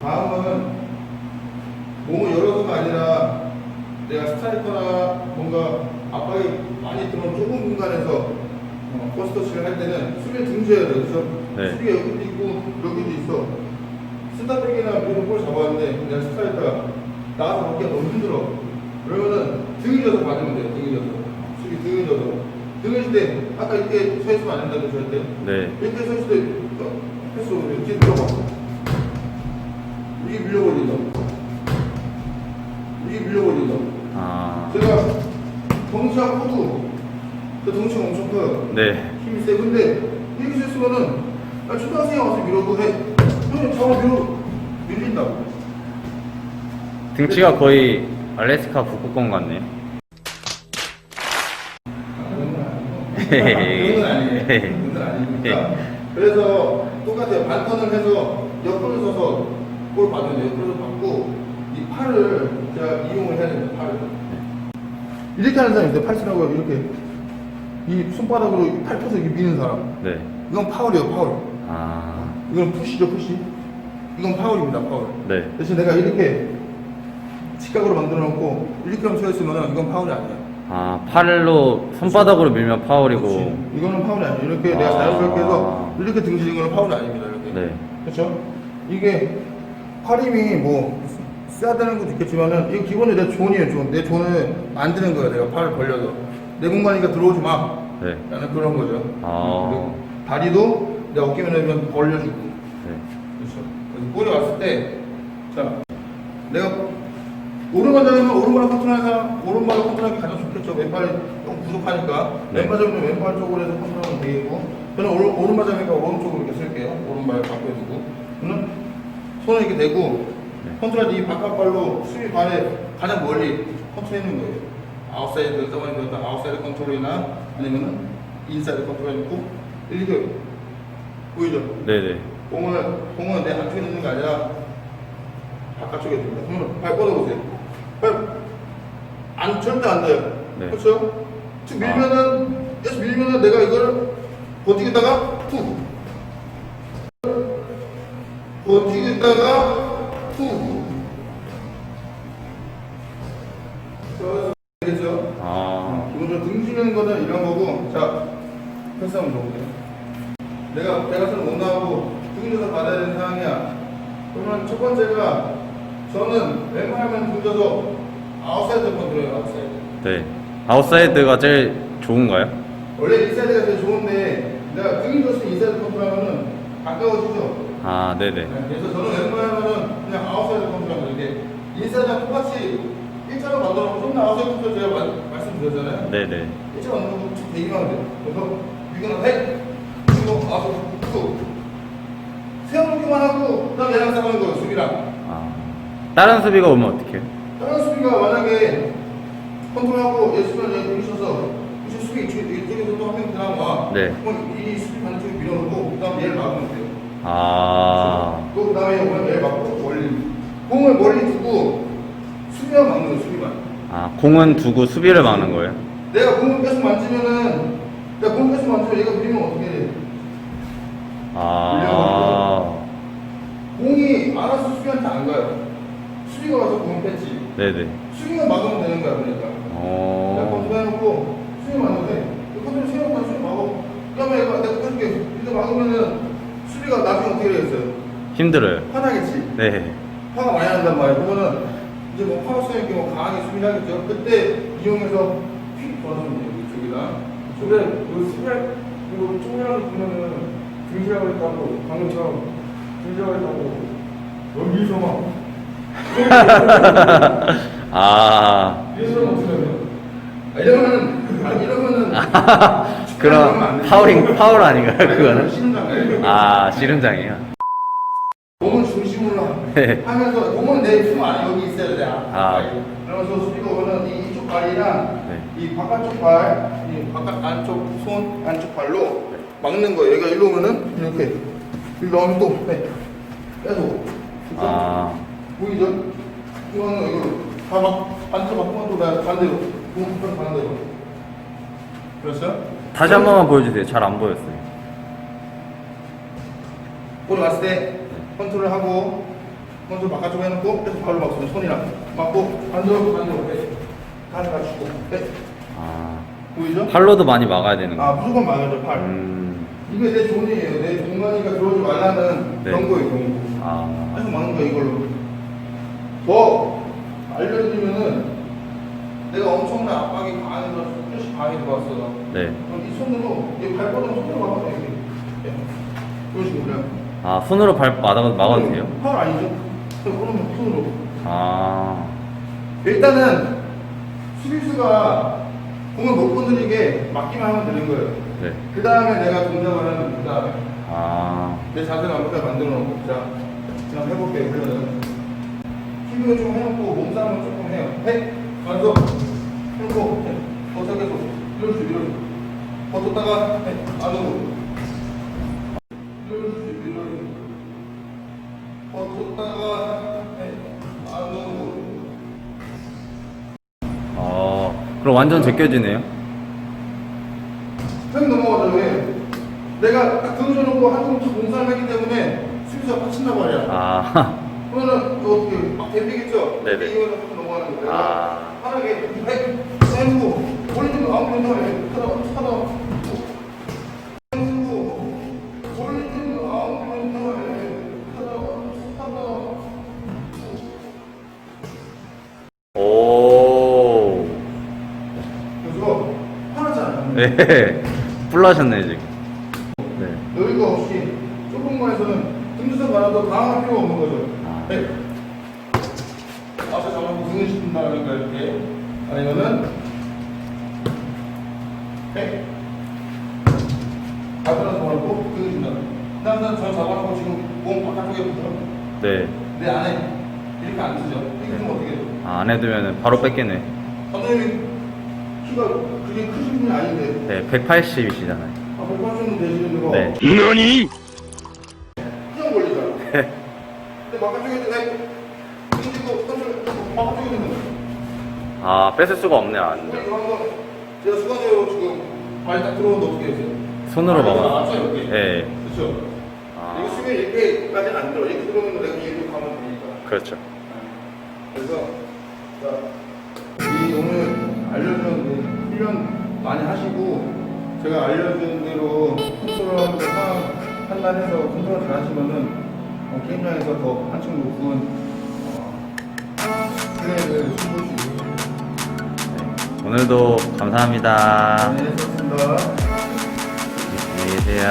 다음은 몸을 열어서가 아니라 내가 스트라이커나 뭔가 압박이 많이 들어온 좁은 공간에서 어, 포스터치를 할 때는 수비를 등져야 돼. 그래서 네. 수비가 여기도 있고 여기도 있어. 스타백이나 미드 볼 잡았는데 내가 스트라이커가 나가서 받기가 너무 힘들어. 그러면은 등이 져서 받으면 돼. 등이 져서. 수비 등이 져서. 등이 질때 아까 이렇게 서 있으면 안 된다고 절대. 네. 이렇게 서 있을 때 어, 패스 이렇게 밀어봐. 이게 밀려버린다. 이게 밀려버린다. 아. 제가 덩치가 커도 그 덩치가 엄청 커요. 네. 힘이 세. 근데 이렇게 했으면은 나 초등학생 와서 밀어도 해. 그냥 저거 밀어 밀린다고. 등치가 거의 알래스카 북극곰 같네요. 그런 건 아니에요. 그런 건 아니니까. 그래서 똑같아요. 반턴을 해서 옆으로 서서 볼 받으면 돼요. 옆으로 받고 이 팔을 제가 이용을 해야 됩니다. 팔을. 이렇게 하는 사람 있어요. 팔 쓰라고 이렇게 이 손바닥으로 팔 펴서 이렇게 미는 사람. 네. 이건 파울이에요. 파울. 아. 이건 푸시죠. 푸시. 이건 파울입니다. 파울. 네. 대신 내가 이렇게 직각으로 만들어 놓고 이렇게 하면 서 있으면 이건 파울이 아니야. 아, 팔로 손바닥으로 밀면 파울이고. 그렇지. 이거는 파울이 아니에요. 이렇게 내가 아. 자연스럽게 해서 이렇게 등지는 거는 파울이 아닙니다. 이렇게. 네. 그렇죠? 이게 팔 힘이 뭐 되는 것도 있겠지만은 이거 기본이 내 존이에요. 존. 내 존을 만드는 거야. 내가 팔을 벌려서 내 공간이니까 들어오지 마. 네. 라는 그런 거죠. 아. 그리고 다리도 내 어깨면 되면 벌려주고. 네. 그렇죠. 그래서 볼이 왔을 때, 자, 내가 오른발 잡으면 오른발 컨트롤하는 사람, 오른발을 컨트롤하기 가장 좋겠죠. 왼발이 좀 부족하니까. 네. 왼발 잡으면 왼발 쪽으로 해서 컨트롤하면 되겠고. 저는 오른, 오른발 잡으니까 오른쪽으로 이렇게 쓸게요. 오른발 바꿔주고. 저는 손을 이렇게 대고, 네. 컨트롤할 때 이 바깥발로 수비 발에 가장 멀리 컨트롤하는 거예요. 아웃사이드, 서머니 아웃사이드 컨트롤이나 아니면은 인사이드 컨트롤 해놓고, 이렇게 보이죠? 네네. 공을 공은 내 안쪽에 있는 게 아니라 바깥쪽에 있습니다. 그러면 발 뻗어보세요. 발안 절대 안 돼요. 네. 그렇죠? 쭉 밀면은 계속 밀면은 내가 이거를 버티겠다가 툭 버티겠다가 툭 되겠죠? 아. 기본적으로 등지는 거는 이런 거고 자 패스 한번 줘보세요 내가 대각선 못 나오고 등져서 받아야 되는 상황이야 그러면 첫 번째가 저는 웬만하면 등져서 아웃사이드 컨트롤해요 아웃사이드 네. 아웃사이드가 제일 좋은가요? 원래 인사이드가 제일 좋은데 내가 등져서 인사이드 컨트롤하면은 가까워지죠 아, 네네. 그래서 저는 웬만하면은 그냥 아웃사이드 컨트롤하고 이게 인사이드랑 똑같이 일자로 만들어놓고 좀 아웃사이드 컨트롤 제가 말, 말씀드렸잖아요 네네. 왔는 거쭉 대기만 하면 돼. 그래서 이거는 해. 그리고 와서 또 세워놓기만 하고 그다음 얘랑 싸우는 거예요 수비랑. 아. 다른 수비가 오면 어떡해요? 다른 수비가 만약에 컨트롤하고 얘 수비를 얘 돌리셔서 이제 수비 이쪽- 이쪽에서 또한명 들어와. 네. 그럼 이 수비 반대쪽에 밀어놓고 그 다음 얘를 막으면 돼요. 아. 또 그 다음에 오면 얘를 막고 멀리 공을 멀리 두고 수비만 막는 거예요 수비만. 아, 공은 두고 수비를 막는 거예요? 내가 공을 계속 만지면은 내가 공을 계속 만지면 얘가 밀리면 어떻게 돼? 아. 공이 알아서 수비한테 안 가요. 수비가 와서 공을 뺐지. 네네. 수비가 막으면 되는 거야, 그러니까. 어. 컨트롤 해놓고 수비 막으면 돼. 그 컨트롤 세워놓고 수비 막어. 그다음에 내가 해줄게. 이거 막으면은 수비가 나중에 어떻게 되겠어요? 힘들어요. 화나겠지. 네. 화가 많이 난단 말이야. 그러면은 이제 뭐 화가 있게 뭐 강하게 수비를 하겠죠. 그때 이용해서 휙 돌아서면 돼요, 이쪽이다. 근데 그 수비할 이거 쪼그라고 보면은 등지라고 했다고 방금처럼 등지라고 했다고 여기서 막 아. 이러면은, 아, 이러면은. 그럼 파울인 파울 아닌가요? 그거는? 아, 씨름장이요. 몸을 중심으로 네. 하면서 몸은 내품 안에 여기 있어야 돼. 아. 그러면서 이 이쪽 발이랑 네. 이 바깥쪽 발, 이 바깥 안쪽 손 안쪽 발로 막는 거예요. 얘가 일로 오면은 이렇게 일로 오면 또 네. 계속? 아. 보이죠? 이거는 이거 다막 반대로 바꾸면 또 반대로 공 반대로 그렇죠? 다시 한 번만 보여주세요. 잘 안 보였어요. 볼이 왔을 때 컨트롤 하고 컨트롤 바깥쪽에 해놓고 계속 발로 막 손이랑 맞고 반대로 반대로 네. 가슴 맞추고 네. 아, 보이죠? 팔로도 많이 막아야 되는 아 거. 무조건 막아줘 팔 음, 이게 내 존이에요 내 공간이니까 들어오지 말라는 네. 경고예요 경고 아, 계속 막는 거야 이걸로 더 알려드리면은 내가 엄청난 압박이 강하게 들어왔어 조금씩 강하게 들어왔어 네. 그럼 이 손으로 이 발바닥 손으로 막아줘 이렇게 네. 그런 식으로. 아, 손으로 발 막아, 막아도 돼요? 팔 아니죠? 그러면 손으로. 아, 일단은 수비수가 공을 못 건드리게 막기만 하면 되는 거예요. 네. 그 다음에 내가 동작을 하는 그 다음에 아, 내 자세를 완벽하게 만들어 놓고 자. 그냥 해볼게요 그러면 힘을 좀 해놓고 몸싸움을 조금 해요. 해. 완성 해놓고 해. 버텨 계속 밀어주지 밀어주지. 버텼다가 해. 안으로 밀어주지 밀어주지. 버텼다가 해. 안으로 어, 그럼 완전 제껴지네요? 형 넘어가죠 왜 내가 딱 등쳐놓고 한손 몸싸움 했기 때문에 수비수가 빡친단 말이야. 아, 그러면은 또 어떻게 막 대비겠죠? 네네. 이거는 좀 넘어가는 거예요. 아. 올리는 아무 해. 하나, 하나, 세우고 올리는 거 아무 데나 해. 하나, 하나. 오, 그래서 화나잖아. 네. 뿔나셨네, 지금. 네. 여유가 없이 좁은 거에서는 등수선 가라도 당할 필요가 없는 거죠. 아. 네. 앞에 잡아놓고 등을 짚는다니까 이렇게. 아니면은 네. 앞으로 잡아놓고 짚는다. 일단 저 잡아놓고 지금 몸 바깥쪽에 붙여. 네. 내 안에 이렇게 안 쓰죠. 이렇게 쓰면 어떻게 돼? 아, 안 해두면 바로 뺏기네. 감독님이 키가 그게 크신 분이 아닌데 네, 180이시잖아요. 아, 180은 되시는 거 네. 그냥 걸리잖아. 근데 있는 있는 거. 아, 뺏을 수가 없네, 안 돼. 제가 수관대로 지금 발이 딱 들어오는데 어떻게 했어요? 손으로 막아. 나왔죠, 이렇게. 네. 그렇죠. 아. 이거 수면 이렇게까지는 안 들어. 이렇게 들어오면 내가 이렇게 가면 되니까. 그렇죠. 그래서 자, 이 오늘 알려준 그 훈련 많이 하시고 제가 알려준 대로 컨트롤 판단해서 컨트롤 잘 하시면은 어, 게임장에서 더 한층 높은 어, 플레이를 수볼 수 있습니다. 오늘도 감사합니다. 네, 좋습니다. 안녕히 계세요.